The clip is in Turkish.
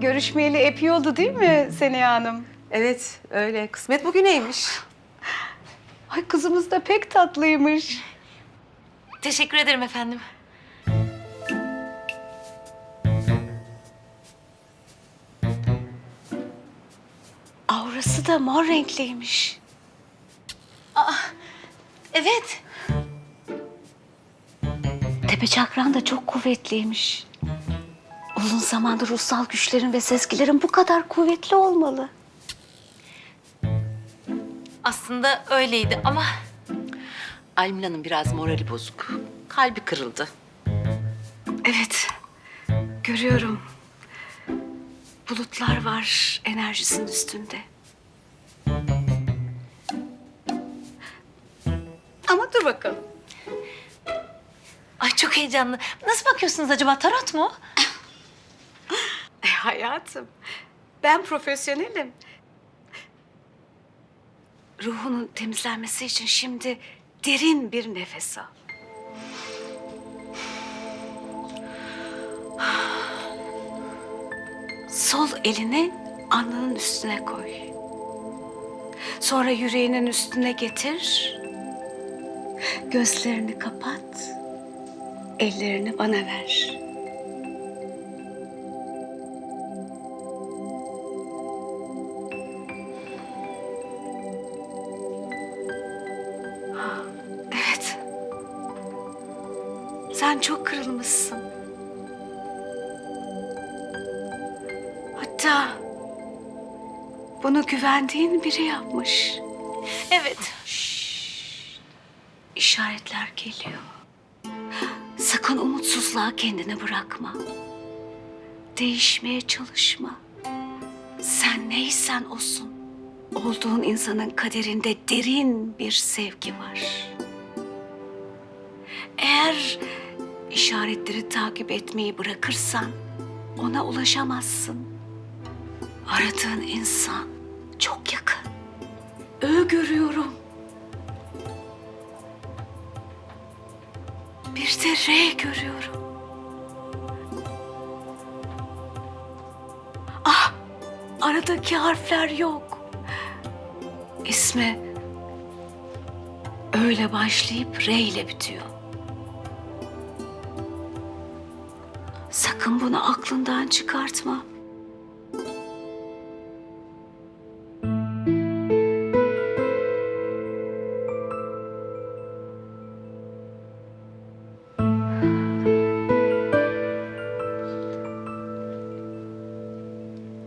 görüşmeyeli epey oldu değil mi Seniha Hanım? Evet öyle. Kısmet bugüneymiş. Ay kızımız da pek tatlıymış. Teşekkür ederim efendim. Aurası da mor renkliymiş. Evet. Tepe çakran da çok kuvvetliymiş. Uzun zamandır ruhsal güçlerin ve sezgilerin bu kadar kuvvetli olmalı. Aslında öyleydi ama Almina'nın biraz morali bozuk. Kalbi kırıldı. Evet, görüyorum. Bulutlar var enerjisinin üstünde. Ama dur bakalım. ay çok heyecanlı. Nasıl bakıyorsunuz acaba? Tarot mu? Hayatım, ben profesyonelim. Ruhunun temizlenmesi için şimdi derin bir nefes al. Sol elini alnının üstüne koy. Sonra yüreğinin üstüne getir. Gözlerini kapat. Ellerini bana ver. Sen çok kırılmışsın. Hatta bunu güvendiğin biri yapmış. Evet. İşaretler geliyor. Sakın umutsuzluğa kendini bırakma. Değişmeye çalışma. Sen neysen olsun. Olduğun insanın kaderinde derin bir sevgi var. Eğer işaretleri takip etmeyi bırakırsan ona ulaşamazsın. Aradığın insan çok yakın. Ö görüyorum. Bir de R görüyorum. Ah, aradaki harfler yok. İsmi öyle başlayıp R ile bitiyor. Sakın bunu aklından çıkartma.